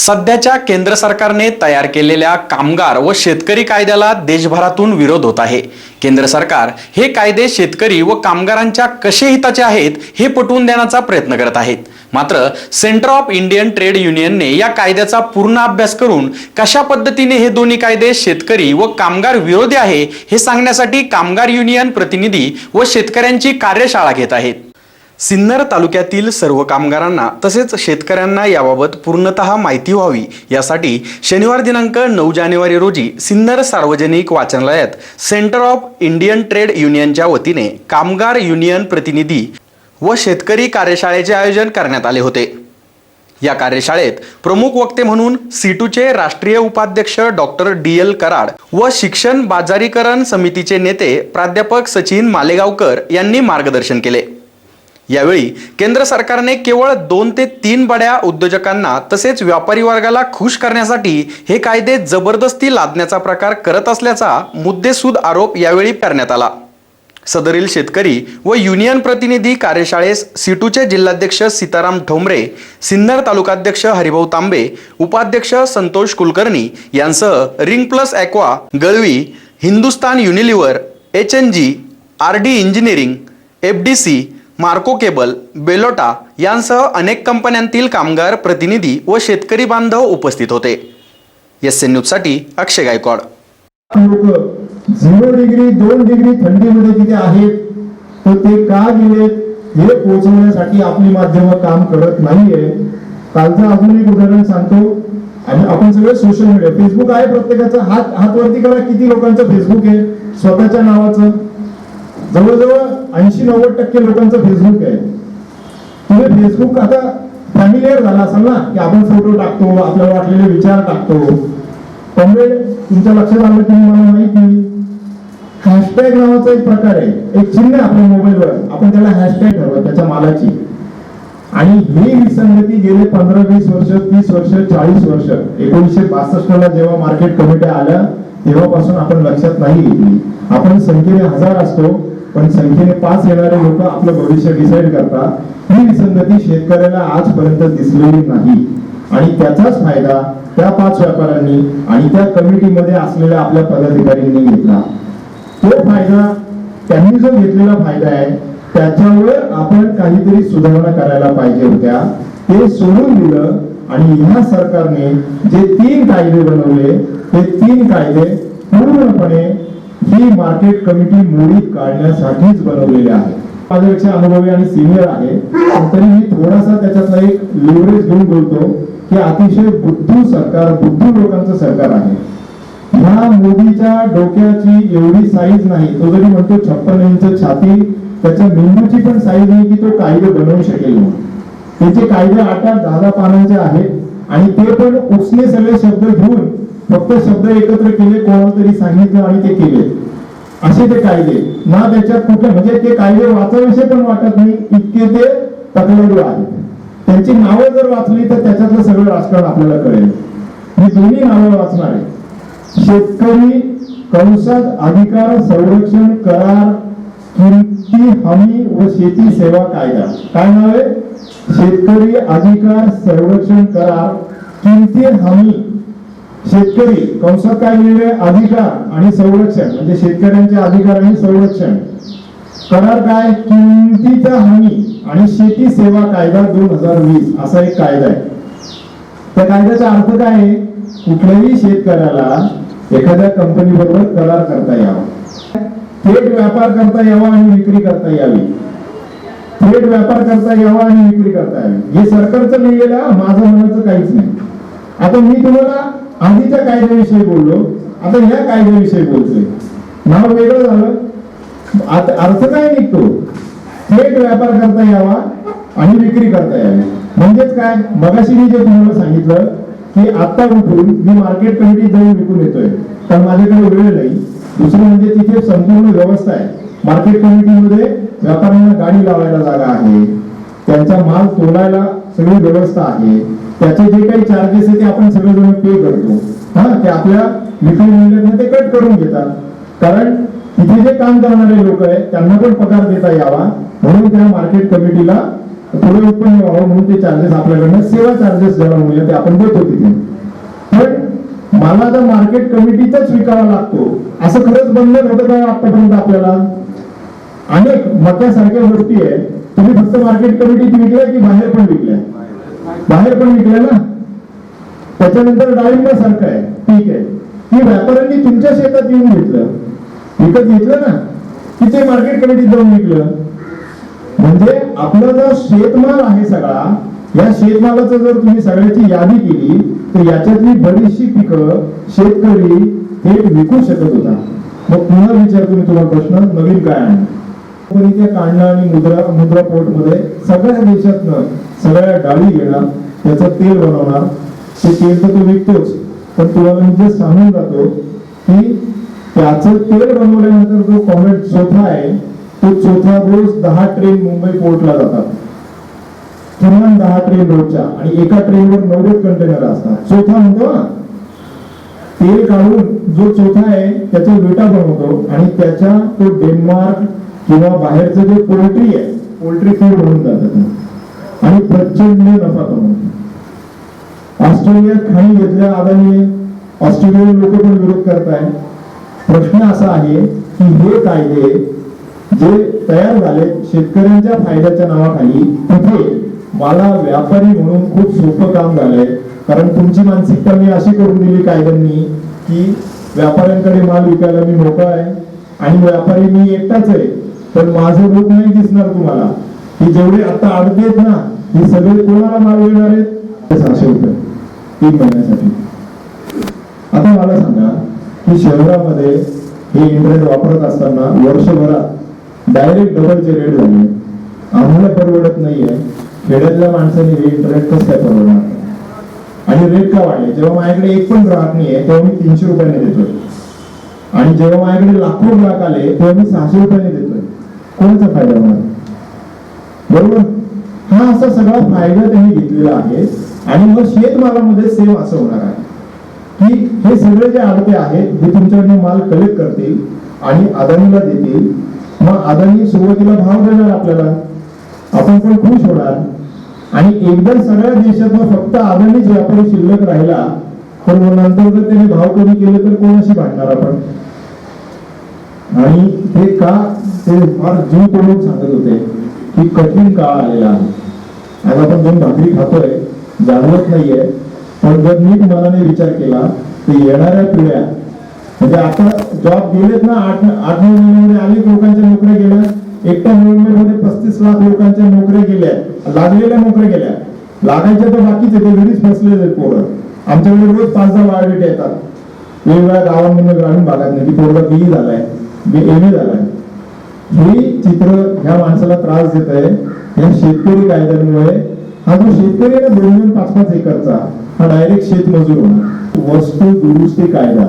सध्याच्या केंद्र सरकारने तयार केलेल्या कामगार व शेतकरी कायद्याला देशभरातून विरोध होत आहे. केंद्र सरकार हे कायदे शेतकरी व कामगारांच्या कसे हिताचे आहेत हे पटवून देण्याचा प्रयत्न करत आहेत. मात्र सेंटर ऑफ इंडियन ट्रेड युनियनने या कायद्याचा पूर्ण अभ्यास करून कशा पद्धतीने हे दोन्ही कायदे शेतकरी व कामगार विरोधी आहे हे सांगण्यासाठी कामगार युनियन प्रतिनिधी व शेतकऱ्यांची कार्यशाळा घेत आहेत. सिन्नर तालुक्यातील सर्व कामगारांना तसेच शेतकऱ्यांना याबाबत पूर्णतः माहिती व्हावी. यासाठी शनिवार दिनांक नऊ जानेवारी रोजी सिन्नर सार्वजनिक वाचनालयात सेंटर ऑफ इंडियन ट्रेड युनियनच्या वतीने कामगार युनियन प्रतिनिधी व शेतकरी कार्यशाळेचे आयोजन करण्यात आले होते. या कार्यशाळेत प्रमुख वक्ते म्हणून सीटूचे राष्ट्रीय उपाध्यक्ष डॉक्टर डी एल कराड व शिक्षण बाजारीकरण समितीचे नेते प्राध्यापक सचिन मालेगावकर यांनी मार्गदर्शन केले. यावेळी केंद्र सरकारने केवळ दोन ते तीन बड्या उद्योजकांना तसेच व्यापारी वर्गाला खुश करण्यासाठी हे कायदे जबरदस्ती लादण्याचा प्रकार करत असल्याचा मुद्देसूद आरोप यावेळी करण्यात आला. सदरील शेतकरी व युनियन प्रतिनिधी कार्यशाळेस सिटूचे जिल्हाध्यक्ष सीताराम ठोंबरे सिन्नर तालुकाध्यक्ष हरिभाऊ तांबे उपाध्यक्ष संतोष कुलकर्णी यांसह ring plus aqua गळवी Hindustan Unilever H N G R D engineering F D C Marco cable Bellota यांसह अनेक कंपन्यांतील कामगार प्रतिनिधी व शेतकरी बांधव उपस्थित होते. एस एन न्यूजसाठी अक्षय गायकवाड. लोक झिरो डिग्री दोन डिग्री थंडीमध्ये तिथे आहेत तर ते का गेलेत हे पोहोचवण्यासाठी आपली माध्यम काम करत नाहीये. कालचं अजून एक उदाहरण सांगतो. आणि आपण सगळे सोशल मीडिया फेसबुक आहे प्रत्येकाचं. हात हातवरती करा किती लोकांचं फेसबुक आहे? स्वतःच्या नावाचं. जवळजवळ ऐंशी नव्वद टक्के लोकांचं फेसबुक आहे. तुम्ही फेसबुक आता फॅमिलियर झाला असाल ना की आपण फोटो टाकतो आपल्याला वाटलेले विचार टाकतो. कॉम्रेड तुमच्या लक्षात आलं की मला माहिती हॅशटॅग नावाचा एक प्रकार आहे. एक चिन्ह आहे आपल्या मोबाईलवर आपण त्याला हॅशटॅग ठरवतो त्याच्या मालाची. आणि ही विसंगती गेले पंधरा वीस वर्ष तीस वर्ष चाळीस वर्ष. एकोणीसशे बासष्ट ला जेव्हा मार्केट कमिट्या आल्या तेव्हापासून आपण लक्षात नाही घेतली. आपण संख्येने हजार असतो. पण संख्येने पाच येणारे लोक आपलं भविष्य डिसाईड करतात. ही विसंगती शेतकऱ्याला आजपर्यंत दिसलेली नाही. आणि त्याचाच फायदा त्या पाच व्यापाऱ्यांनी आणि त्या कमिटीमध्ये असलेल्या आपल्या पदाधिकाऱ्यांनी घेतला. तो फायदा त्यांनी जो घेतलेला फायदा आहे त्याच्यामुळे आपण काहीतरी सुधारणा करायला पाहिजे होत्या. ते सोडून दिलं आणि ह्या सरकारने जे तीन कायदे बनवले ते तीन कायदे पूर्णपणे ही मार्केट कमिटी मोडीत काढण्यासाठीच बनवलेली आहे. माझ्यापेक्षा अनुभवी आणि सिनियर आहे. तरी मी थोडासा त्याच्यातला एक लिव्हरेज घेऊन बोलतो की अतिशय बुद्धू सरकार बुद्धू लोकांचं सरकार आहे. ह्या मोदीच्या डोक्याची एवढी साईज नाही. तो जरी म्हणतो छप्पन इंच छाती त्याच्या मेंदूची पण साईज नाही की तो कायदे बनवू शकेल त्याचे कायदे आठ आठ दहा दहा पानांचे आहेत. आणि ते पण उसने सगळे शब्द घेऊन फक्त शब्द एकत्र केले कोणाला तरी सांगितलं आणि ते केले. असे ते कायदे. ना त्याच्यात कुठे म्हणजे ते कायदे वाचाविषयी पण वाटत नाही इतके ते तकलादू आहेत. त्यांची नावं जर वाचली तर त्याच्यातलं सगळं राजकारण आपल्याला कळेल. मी दोन्ही नावं वाचणार आहे शेतकरी कंसात अधिकार संरक्षण करार किमती हमी व शेती सेवा कायदा. काय नाव आहे? शेतकरी अधिकार संरक्षण करार किमती हमी. शेतकरी कंसात काय लिहिले अधिकार आणि संरक्षण म्हणजे शेतकऱ्यांचे अधिकार आणि संरक्षण करार काय? किमतीचा हमी आणि शेती सेवा कायदा दोन हजार वीस असा एक कायदा आहे. त्या कायद्याचा अर्थ काय आहे? कुठल्याही शेतकऱ्याला एखाद्या कंपनी बरोबर करार करता यावा. थेट व्यापार करता यावा आणि विक्री करता यावी. थेट व्यापार करता यावा आणि विक्री करता यावी हे सरकारचं लिहिलेलं माझं म्हणायचं काहीच नाही. आता मी तुम्हाला आधीच्या कायद्याविषयी बोललो आता ह्या कायद्याविषयी बोलतोय. नाव वेगळं झालं. आता अर्थ काय निघतो? थेट व्यापार करता यावा आणि विक्री करता यावी म्हणजेच काय? मगाशी मी जे तुम्हाला सांगितलं की आता उठून मी मार्केट कमिटी जाऊन विकून येतोय. पण माझ्याकडे वेळ नाही. दुसरं म्हणजे तिथे संपूर्ण व्यवस्था आहे. मार्केट कमिटीमध्ये व्यापाऱ्यांना गाडी लावायला जागा आहे. त्यांचा माल तोडायला सगळी व्यवस्था आहे. त्याचे जे काही चार्जेस आहे ते आपण सगळेजण पे करतो. हा ते आपल्या विक्री मूल्यातनं ते कट करून घेतात. कारण तिथे जे काम करणारे लोक आहेत त्यांना पण पगार देता यावा. म्हणून त्या मार्केट कमिटीला पुढे उत्पन्न व्हावं म्हणून ते चार्जेस आपल्याकडनं सेवा चार्जेस ज्याला म्हणूया ते आपण देतो तिथे. पण मला आता मार्केट कमिटीचाच विकावा लागतो. असं खरंच बंधन होतं का आतापर्यंत आपल्याला? अनेक मक्यासारख्या गोष्टी आहे तुम्ही फक्त मार्केट कमिटीत विकल्या की बाहेर पण विकल्या? बाहेर पण विकल्या ना? त्याच्यानंतर डाळिंब सारखं आहे. ठीक आहे. की व्यापाऱ्यांनी तुमच्या शेतात येऊन घेतलं. विकत घेतलं ना? की ते मार्केट कमिटीत जाऊन विकलं? म्हणजे आपला जो शेतमाल आहे सगळा या शेतमालाचं जर तुम्ही सगळ्याची यादी केली तर याच्यातली बरीचशी पिकं शेतकरी थेट विकू शकत होता. मग पुन्हा विचारतो मी तुम्हाला प्रश्न नवीन काय आहे कंपनीच्या काढणं आणि मुद्रा मुद्रा पोर्टमध्ये सगळ्या देशातनं सगळ्या डाळी घेणार त्याचं तेल बनवणार. ते तेल तर तो विकतोच पण तुम्हाला मी जे सांगून जातो की त्याचं तेल बनवल्यानंतर जो कॉमेट चोथा आहे तो चोथा रोज दहा ट्रेन मुंबई पोर्टला जातात. किमान दहा ट्रेन रोजच्या आणि एका ट्रेनवर नव्वद कंटेनर असतात. चोथा म्हणतो ना. तेल काढून जो चोथा आहे त्याचा विटा बनवतो आणि त्याच्या तो डेन्मार्क किंवा बाहेरचं जे पोल्ट्री आहे पोल्ट्री फीड म्हणून जातात. आणि प्रचंड नफा कमवतात. ऑस्ट्रेलियात खाणी घेतल्या अदानीने ऑस्ट्रेलियन लोक पण विरोध करताय प्रश्न असा आहे की हे कायदे जे तयार झाले शेतकऱ्यांच्या फायद्याच्या नावाखाली तिथे मला व्यापारी म्हणून खूप सोपं काम झालंय. कारण तुमची मानसिकता मी अशी करून दिली कायद्यांनी की व्यापाऱ्यांकडे माल विकायला मी मोकळा आहे. आणि व्यापारी मी एकटाच आहे. पण माझं रूप नाही दिसणार तुम्हाला. की जेवढे आता अडकेत आहेत ना हे सगळे कोणाला माल येणार आहेत? ते सहाशे रुपये. तीन महिन्यासाठी. आता मला सांगा की शहरामध्ये हे इंटरनेट वापरत असताना वर्षभरात डायरेक्ट डबलचे रेट झाले. आम्हाला परवडत नाहीये. खेड्यातल्या माणसाने हे इंटरनेट कसं काय परवडणार? आणि रेट का वाढले? जेव्हा माझ्याकडे एक पण ग्राहक नाही आहे तेव्हा मी तीनशे रुपयाने देतोय. आणि जेव्हा माझ्याकडे लाखो ग्राहक आले तेव्हा मी सहाशे रुपयाने देतो कोणाचा फायदा होणार? बरोबर? हा असा सगळा फायदा त्यांनी घेतलेला आहे आणि मग शेतमालामध्ये सेम असं होणार आहे. की हे सगळे जे आडते आहेत हे तुमच्याकडनं माल कलेक्ट करतील आणि अदानीला देतील मग अदानी सुरुवातीला भाव देणार आपल्याला. आपण पण खुश होणार. आणि एकदा सगळ्या देशात मग फक्त अदानीच व्यापारी शिल्लक राहिला तर मग नंतर जर त्याने भाव कमी केले तर कोणाशी भांडणार आपण? आणि ते का ते फार जीव तोडून सांगत होते की कठीण काळ आलेला आहे. आज आपण दोन भाकरी खातोय जाणवत नाहीये पण जर नीट मनाने विचार केला तर येणाऱ्या पिढ्या म्हणजे आता जॉब गेलेत ना आठ आठ नऊ महिन्यामध्ये अनेक लोकांच्या नोकऱ्या गेल्या एकट्या नोव्हेंबरमध्ये पस्तीस लाख लोकांच्या नोकऱ्या गेल्या लागलेल्या नोकऱ्या गेल्या. लागायच्या तर बाकीच आहे ते घरीच फसलेले पोरं. आमच्याकडे रोज पाच दहा बायोडेटे येतात. वेगवेगळ्या गावांमधून ग्रामीण भागात की पोरगा किती झालाय. मी एम ए झालाय. हे चित्र ह्या माणसाला त्रास देत आहे या शेतकरी कायद्यांमुळे. हा जो शेतकरी आहे ना दोन दोन पाच पाच एकरचा हा डायरेक्ट शेतमजूर होणार. वस्तू दुरुस्ती कायदा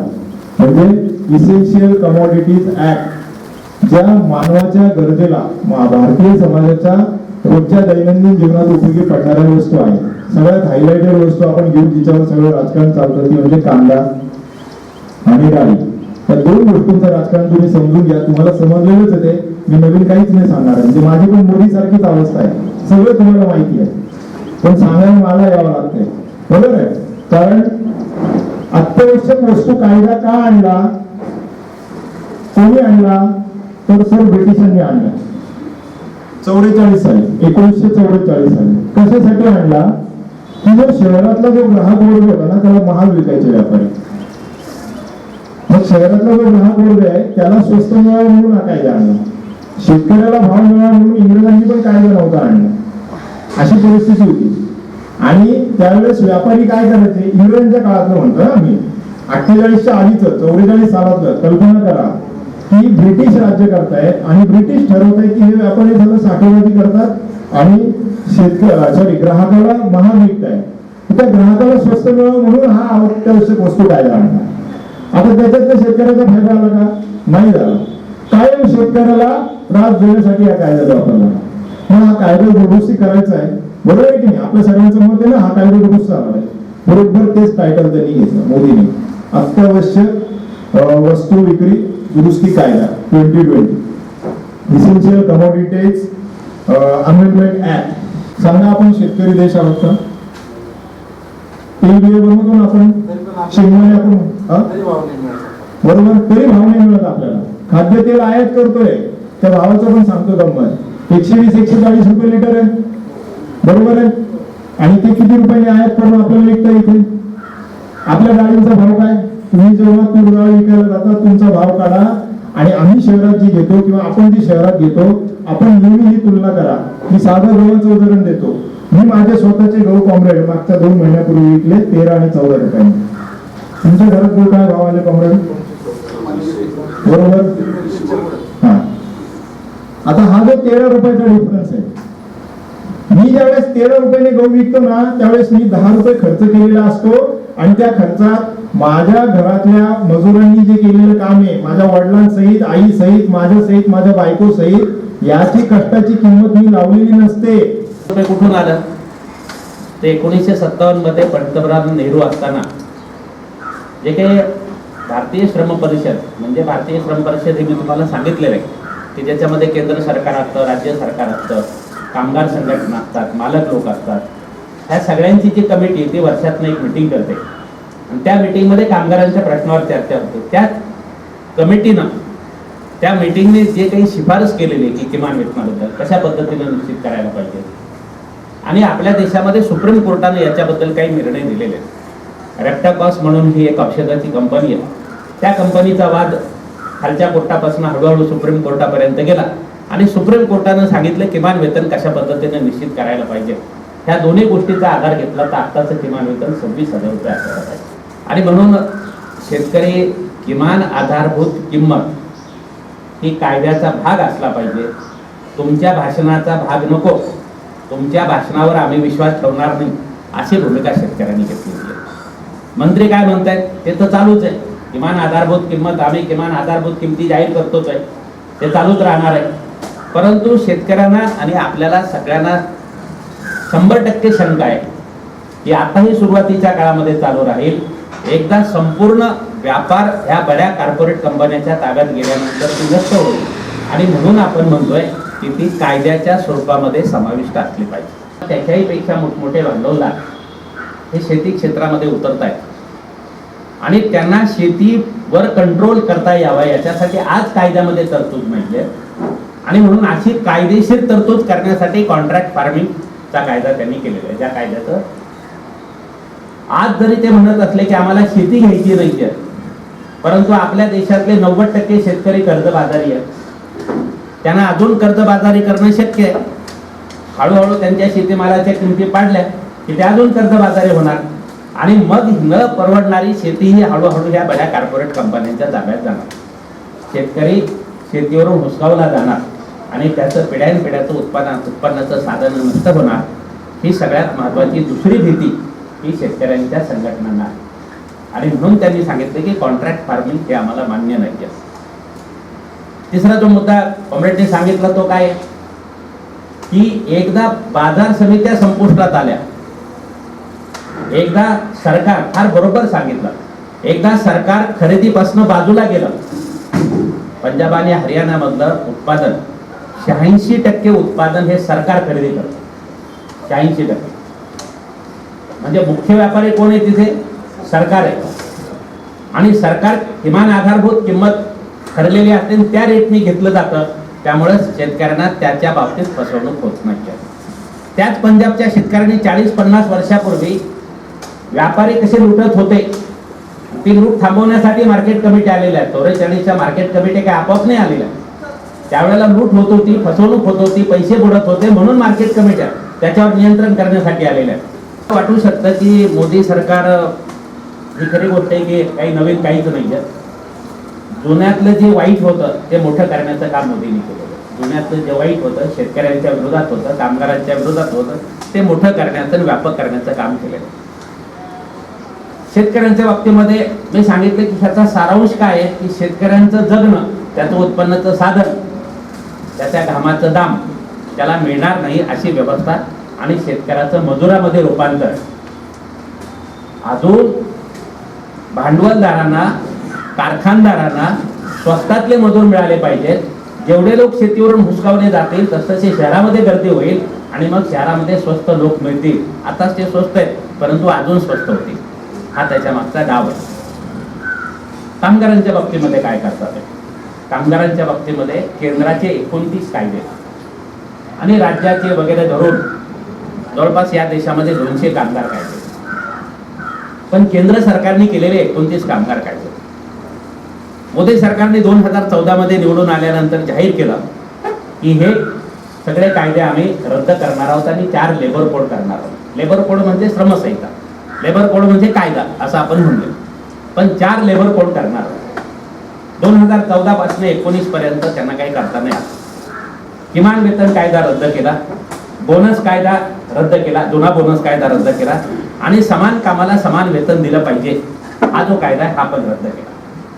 म्हणजे इसेन्शियल कमॉडिटीज ऍक्ट ज्या मानवाच्या गरजेला भारतीय समाजाच्या रोजच्या दैनंदिन जीवनात उपयोगी पडणाऱ्या वस्तू आहेत. सगळ्यात हायलाइटेड वस्तू आपण घेऊन जिच्यावर सगळं राजकारण चालतं ती म्हणजे कांदा आणि डाळी या दोन गोष्टींचं राजकारण तुम्ही समजून घ्या. तुम्हाला समजलेलंच आहे ते. मी नवीन काहीच नाही सांगणार म्हणजे माझी पण मोदी सारखीच अवस्था आहे. सगळं तुम्हाला माहिती आहे. पण सांगायला मला यावं लागतंय. बरोबर आहे? कारण अत्यावश्यक वस्तू कायदा का आणला? कोणी आणला? तर सर ब्रिटिशांनी आणला. चौवेचाळीस साली. एकोणीसशे चौवेचाळीस साली. कशासाठी आणला? की जो शहरातला जो ग्राहक वर्ग होता ना त्याला महाग विकायचे व्यापारी. शहरातला जो ग्राहक आहे त्याला स्वस्त मिळावा म्हणून हा कायदा आणला. शेतकऱ्याला भाव मिळावा म्हणून इंग्रजांनी पण कायदा नव्हता आणला. अशी परिस्थिती होती. आणि त्यावेळेस व्यापारी काय करायचे इंग्रजांच्या काळातलं म्हणतो ना मी अठ्ठेचाळीसच्या आधीच चौवेचाळीस सालातलं कल्पना करा की ब्रिटिश राज्य करतायत आणि ब्रिटिश ठरवतायत की हे व्यापारी झालं साठेबाजी करतात आणि शेतकरी सॉरी ग्राहकाला महाग विकताय. त्या ग्राहकाला स्वस्त मिळावं म्हणून हा अत्यावश्यक वस्तू कायदा आणला. आता त्याच्यात शेतकऱ्याचा फायदा आला का? नाही झाला. कायम शेतकऱ्याला त्रास देण्यासाठी हा कायदा वापरला मग हा कायदा दुरुस्ती करायचा आहे. बरोबर आहे की नाही? आपल्या सगळ्यांचं मत आहे ना हा कायदा दुरुस्त आला आहे बरोबर तेच टायटल त्यांनी घेतलं मोदीने. अत्यावश्यक वस्तू विक्री दुरुस्ती कायदा twenty twenty essential commodities amendment act सांगा आपण शेतकरी देश आहोत का तेल बिल बनवतो आपण शेंगदाणे आपण हा? बरोबर? तरी भाव नाही मिळत आपल्याला. खाद्यतेल आयात करतोय. त्या भावाचं पण सांगतो गंमत. एकशे वीस एकशे चाळीस रुपये लिटर आहे. बरोबर आहे? आणि ते किती रुपयाने आयात करून आपल्याला विकता इथे आपल्या डाळींचा भाव काय? तुम्ही जेव्हा तूर डाळ विकायला जाता तुमचा भाव काढा. आणि आम्ही शहरात जी घेतो किंवा आपण जी शहरात घेतो आपण नेहमी ही तुलना करा. मी साधं गव्हाचं उदाहरण देतो. मी माझे स्वतःचे गहू कॉम्रेड मागच्या दोन महिन्यापूर्वी विकले तेरा आणि चौदा रुपयांनी. तुमच्या घरात गहू काय भाव आले कॉम्रेड? बरोबर? हा. आता हा जो तेरा रुपयाचा डिफरन्स आहे मी ज्यावेळेस तेरा रुपयाने गहू विकतो ना त्यावेळेस मी दहा रुपये खर्च केलेला असतो आणि त्या खर्चात माझ्या घरातल्या मजुरांनी जे केलेलं काम आहे माझ्या वडिलांसहित आई सहित माझ्या सहित माझ्या बायको सहित याची कष्टाची किंमत मी लावलेली नसते. कुठून आलं? ते एकोणीसशे सत्तावन्नमध्ये पंतप्रधान नेहरू असताना. जे काही भारतीय श्रम परिषद म्हणजे भारतीय श्रम परिषद हे मी तुम्हाला सांगितलेलं आहे की ज्याच्यामध्ये केंद्र सरकार असतं राज्य सरकार असतं कामगार संघटना असतात मालक लोक असतात. ह्या सगळ्यांची जी कमिटी ती वर्षातनं एक मिटिंग करते. आणि त्या मिटिंगमध्ये कामगारांच्या प्रश्नावर चर्चा होते. त्या कमिटीनं त्या मिटिंगने जे काही शिफारस केलेली आहे की किमान वेतनाबद्दल कशा पद्धतीने निश्चित करायला पाहिजे? आणि आपल्या देशामध्ये सुप्रीम कोर्टाने याच्याबद्दल काही निर्णय दिलेले आहेत. रेप्टाकॉस म्हणून ही एक औषधाची कंपनी आहे. त्या कंपनीचा वाद खालच्या कोर्टापासून हळूहळू सुप्रीम कोर्टापर्यंत गेला. आणि सुप्रीम कोर्टानं सांगितलं किमान वेतन कशा पद्धतीने निश्चित करायला पाहिजे. ह्या दोन्ही गोष्टीचा आधार घेतला तर आत्ताचं किमान वेतन सव्वीस हजार रुपये असायला पाहिजे आणि म्हणून शेतकरी किमान आधारभूत किंमत ही कायद्याचा भाग असला पाहिजे. तुमच्या भाषणाचा भाग नको. तुमच्या भाषणावर आम्ही विश्वास ठेवणार नाही अशी भूमिका शेतकऱ्यांनी घेतली होती मंत्री काय म्हणतायत? ते तर चालूच आहे. किमान आधारभूत किंमत आम्ही किमान आधारभूत किमती जाहीर करतोच आहे. ते चालूच राहणार आहे. परंतु शेतकऱ्यांना आणि आपल्याला सगळ्यांना शंभर टक्के शंका आहे की आताही सुरुवातीच्या काळामध्ये चालू राहील. एकदा संपूर्ण व्यापार ह्या बड्या कॉर्पोरेट कंपन्यांच्या ताब्यात गेल्यानंतर ती नष्ट होईल. आणि म्हणून आपण म्हणतोय की ती कायद्याच्या स्वरूपामध्ये समाविष्ट असली पाहिजे. त्याच्याही पेक्षा मोठमोठे भांडवलदार हे शेती क्षेत्रामध्ये उतरत आहेत आणि त्यांना शेतीवर कंट्रोल करता यावा याच्यासाठी आज कायद्यामध्ये तरतूद नाहीये आणि म्हणून अशी कायदेशीर तरतूद करण्यासाठी कॉन्ट्रॅक्ट फार्मिंगचा कायदा त्यांनी केलेला आहे. ज्या कायद्याचं आज जरी ते म्हणत असले की आम्हाला शेती घ्यायची नाहीये परंतु आपल्या देशातले नव्वद टक्के शेतकरी कर्जबाजारी आहेत. त्यांना अजून कर्जबाजारी करणं शक्य आहे. हळूहळू त्यांच्या शेतीमालाच्या किमती पाडल्या की ते अजून कर्जबाजारी होणार. आणि मग न परवडणारी शेती ही हळूहळू ह्या बड्या कॉर्पोरेट कंपन्यांच्या ताब्यात जाणार. शेतकरी शेतीवरून हुसकावला जाणार आणि त्याचं पिढ्यान पिढ्याचं उत्पादन उत्पन्नाचं साधन नष्ट होणार. ही सगळ्यात महत्वाची दुसरी भीती ही शेतकऱ्यांच्या संघटनांना आहे. आणि म्हणून त्यांनी सांगितलं की कॉन्ट्रॅक्ट फार्मिंग हे आम्हाला मान्य नाही आहे. तिसरा जो मुद्दा कॉम्रेडने सांगितला तो काय? की एकदा बाजार समित्या संपुष्टात आल्या एकदा सरकार फार बरोबर सांगितलं एकदा सरकार खरेदीपासून बाजूला गेलं पंजाब आणि हरियाणामधलं उत्पादन शहाऐंशी टक्के उत्पादन हे सरकार खरेदी करतं. शहाऐंशी टक्के. म्हणजे मुख्य व्यापारी कोण आहे तिथे? सरकार आहे. आणि सरकार किमान आधारभूत किंमत ठरलेली असते आणि त्या रेटने घेतलं जातं. त्यामुळे शेतकऱ्यांना त्याच्या बाबतीत फसवणूक होत नाही त्याच पंजाबच्या शेतकऱ्यांनी चाळीस पन्नास वर्षापूर्वी व्यापारी कसे लुटत होते ती लूट थांबवण्यासाठी मार्केट कमिटी आलेल्या आहेत चोरेचाळीसच्या मार्केट कमिटी काय आपोआप नाही आलेल्या. त्यावेळेला लूट होत होती फसवणूक होत होती पैसे बुडत होते म्हणून मार्केट कमिट्या त्याच्यावर नियंत्रण करण्यासाठी आलेल्या आहेत. वाटू शकतं की मोदी सरकार ही खरी गोष्ट आहे की काही नवीन काहीच नाही आहे जुन्यातलं जे वाईट होतं ते मोठं करण्याचं काम मोदींनी केलं जुन्यातलं जे वाईट होतं शेतकऱ्यांच्या विरोधात होतं कामगारांच्या विरोधात होतं ते मोठं करण्याचं व्यापक करण्याचं काम केलेलं शेतकऱ्यांच्या बाबतीमध्ये मी सांगितलं की ह्याचा सारांश काय आहे? की शेतकऱ्यांचं जगणं त्याचं उत्पन्नाचं साधन त्याच्या घामाचं दाम त्याला मिळणार नाही अशी व्यवस्था आणि शेतकऱ्याचं मजुरामध्ये रूपांतर. अजून भांडवलदारांना कारखानदारांना स्वस्तातले मजूर मिळाले पाहिजेत. जेवढे लोक शेतीवरून हुसकावले जातील तसतसे शहरामध्ये गर्दी होईल आणि मग शहरामध्ये स्वस्त लोक मिळतील. आताच ते स्वस्त आहेत परंतु अजून स्वस्त होतील. हा त्याच्या मागचा डाव आहे. कामगारांच्या बाबतीमध्ये काय करतात? ते? कामगारांच्या बाबतीमध्ये केंद्राचे एकोणतीस कायदे आणि राज्याचे वगैरे धरून जवळपास या देशामध्ये दोनशे कामगार कायदे. पण केंद्र सरकारने केलेले एकोणतीस कामगार कायदे. मोदी सरकारने दोन हजार चौदामध्ये निवडून आल्यानंतर जाहीर केलं की हे सगळे कायदे आम्ही रद्द करणार आहोत आणि चार लेबर कोड करणार आहोत. लेबर कोड म्हणजे श्रमसंहिता. लेबर कोड म्हणजे कायदा असं आपण म्हणलो पण चार लेबर कोड करणार आहोत. दोन हजार चौदा पासून एकोणीस पर्यंत त्यांना काही करता नाही आलं. किमान वेतन कायदा रद्द केला बोनस कायदा रद्द केला जुना बोनस कायदा रद्द केला आणि समान कामाला समान वेतन दिलं पाहिजे. हा जो कायदा आहे हा पण रद्द केला.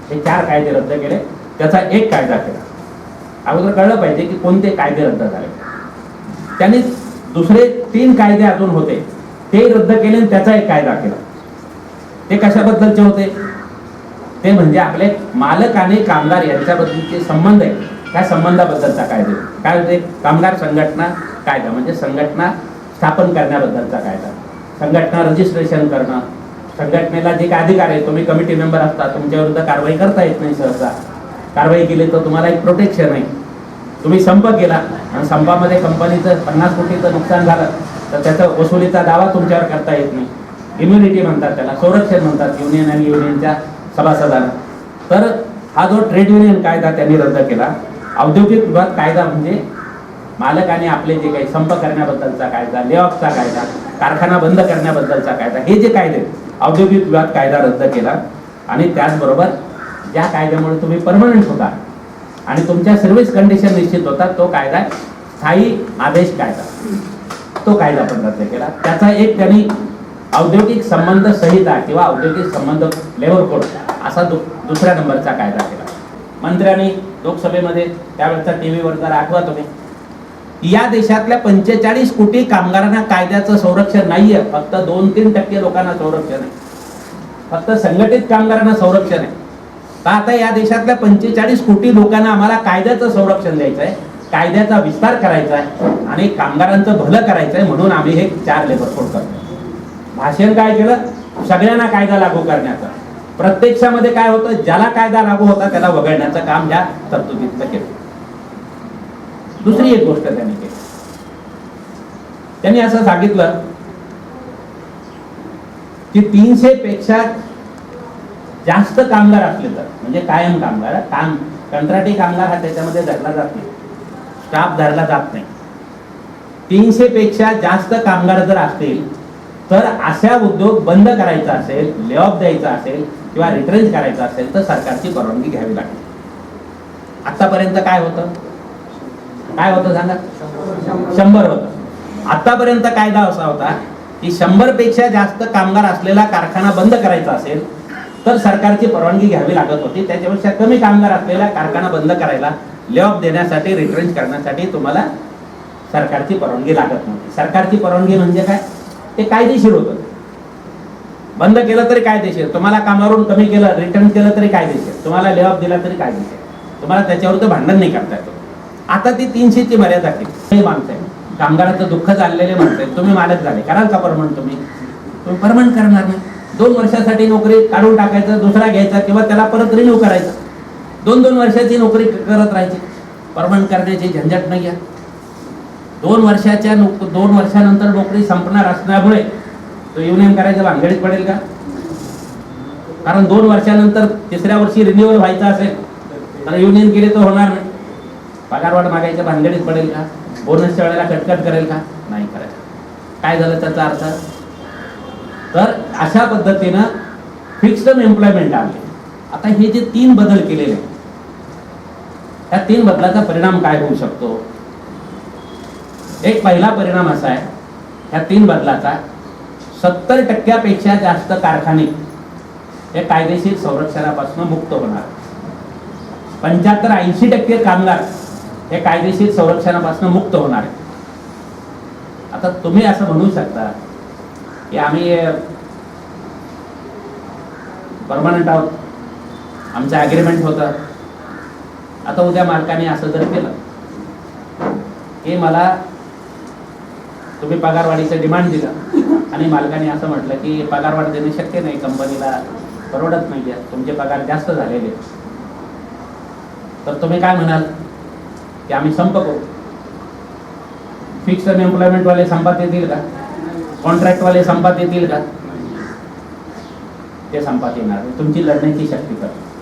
हे चार कायदे रद्द केले. त्याचा एक कायदा केला. अगोदर कळलं पाहिजे की कोणते कायदे रद्द झाले. त्यांनी दुसरे तीन कायदे अजून होते. ते रद्द केले आणि त्याचा एक कायदा केला. ते कशाबद्दलचे होते? ते म्हणजे आपले मालक आणि कामगार यांच्याबद्दलचे संबंध आहे. त्या संबंधाबद्दलचा कायदे. काय होते? कामगार संघटना कायदा. म्हणजे संघटना स्थापन करण्याबद्दलचा कायदा. संघटना रजिस्ट्रेशन करणं. संघटनेला जे काय अधिकार आहे तुम्ही कमिटी मेंबर असता तुमच्या विरुद्ध कारवाई करता येत नाही सहसा. कारवाई केली तर तुम्हाला एक प्रोटेक्शन आहे. तुम्ही संप केला आणि संपामध्ये कंपनीचं पन्नास कोटीचं नुकसान झालं तर त्याचा वसुलीचा दावा तुमच्यावर करता येत नाही. इम्युनिटी म्हणतात त्याला संरक्षण म्हणतात युनियन आणि युनियनच्या सभासदांना. तर हा जो ट्रेड युनियन कायदा त्यांनी रद्द केला औद्योगिक विभाग कायदा म्हणजे मालक आणि आपले जे काही संप करण्याबद्दलचा कायदा लेऑफचा कायदा कारखाना बंद करण्याबद्दलचा कायदा हे जे कायदे औद्योगिक विभाग कायदा रद्द केला आणि त्याचबरोबर ज्या कायद्यामुळे तुम्ही परमनंट होता. आणि तुमच्या सर्व्हिस कंडिशन निश्चित होता. तो कायदा स्थायी आदेश कायदा. तो कायदा पण रद्द केला. त्याचा एक त्यांनी औद्योगिक संबंध संहिता किंवा औद्योगिक संबंध लेबर कोड असा दु दुसऱ्या नंबरचा कायदा केला. मंत्र्यांनी लोकसभेमध्ये त्यावेळेचा टी व्हीवर जर आठवा तुम्ही. या देशातल्या पंचेचाळीस कोटी कामगारांना कायद्याचं संरक्षण नाहीये. फक्त दोन तीन टक्के लोकांना संरक्षण आहे. फक्त संघटित कामगारांना संरक्षण आहे. तर आता या देशातल्या पंचेचाळीस कोटी लोकांना आम्हाला कायद्याचं संरक्षण द्यायचं आहे कायद्याचा विस्तार करायचा आहे आणि कामगारांचं भलं करायचं आहे म्हणून आम्ही हे चार लेबर कोड करतो भाषण काय केलं? सगळ्यांना कायदा लागू करण्याचं. प्रत्यक्षामध्ये काय होतं? ज्याला कायदा लागू होता त्याला वगळण्याचं काम या तरतुदीतलं केलं. दुसरी एक गोष्ट त्यांनी केली. त्यांनी असं सांगितलं की तीनशे पेक्षा जास्त कामगार असले तर म्हणजे कायम कामगार काम कंत्राटी कामगार हा त्याच्यामध्ये धरला जात नाही. स्टाफ धरला जात नाही. तीनशे पेक्षा जास्त कामगार जर असतील तर अशा उद्योग बंद करायचा असेल लेऑफ द्यायचा असेल किंवा रिटर्न करायचा असेल तर सरकारची परवानगी घ्यावी लागते आतापर्यंत काय होतं? काय होतं सांगा? शंभर होतं. आतापर्यंत कायदा असा होता की शंभरपेक्षा जास्त कामगार असलेला कारखाना बंद करायचा असेल तर सरकारची परवानगी घ्यावी लागत होती. त्याच्यापेक्षा कमी कामगार असलेला कारखाना बंद करायला ले देण्यासाठी रिट्रेंच करण्यासाठी तुम्हाला सरकारची परवानगी लागत नव्हती. सरकारची परवानगी म्हणजे काय? ते कायदेशीर होतं. बंद केलं तरी कायदेशीर. तुम्हाला कामावरून कमी केलं रिटर्न केलं तरी कायदेशीर. तुम्हाला ले दिला तरी कायदेशीर. तुम्हाला त्याच्यावर तर भांडण नाही करता येतो. आता ती तीनशेची मर्यादा केली. हे माणसं आहे कामगाराचं दुःख चाललेले माणसं तुम्ही मालक झाले. कराल का परमनंट तुम्ही? तुम्ही परमंट करणार नाही. दोन वर्षासाठी नोकरी काढून टाकायचं दुसरा घ्यायचा किंवा त्याला परत रिन्यू करायचा. दोन दोन वर्षाची नोकरी करत राहायची. परमंट करण्याची झंझट नाही आहे. दोन वर्षाच्या नोक दोन वर्षानंतर नोकरी संपणार असल्यामुळे तो युनियन करायचं भानगडीत पडेल का? कारण दोन वर्षानंतर तिसऱ्या वर्षी रिन्युअल व्हायचं असेल तर युनियन केले तर होणार नाही. पगारवाढ मागायच्या भानगडीत पडेल का? बोनसच्या वेळेला कटकट करेल का? नाही करायचं काय झालं त्याचा अर्थ? तर अशा पद्धतीनं फिक्स्ड एम्प्लॉयमेंट आले. आता हे जे तीन बदल केलेले आहेत, त्या तीन बदलाचा परिणाम काय होऊ शकतो? एक पहिला परिणाम असा आहे ह्या तीन बदलाचा सत्तर टक्क्यापेक्षा जास्त कारखाने हे कायदेशीर संरक्षणापासून मुक्त होणार. पंच्याहत्तर ऐंशी टक्के कामगार हे कायदेशीर संरक्षणापासून मुक्त होणार आहे आता तुम्ही असं म्हणू शकता की आम्ही परमनंट आहोत. आमचं ॲग्रीमेंट होतं. आता उद्या मालकाने असं जर केलं की मला तुम्ही पगारवाढीचं डिमांड दिलं आणि मालकाने असं म्हटलं की पगारवाढ देणे शक्य नाही कंपनीला परवडत नाही तुमचे पगार जास्त झालेले तर तुम्ही काय म्हणाल? की आम्ही संप करू. फिक्स एम्प्लॉयमेंटवाले संपात येतील का? कॉन्ट्रॅक्टवाले संपात येतील का? ते संपात येणार. तुमची लढण्याची शक्ती कमी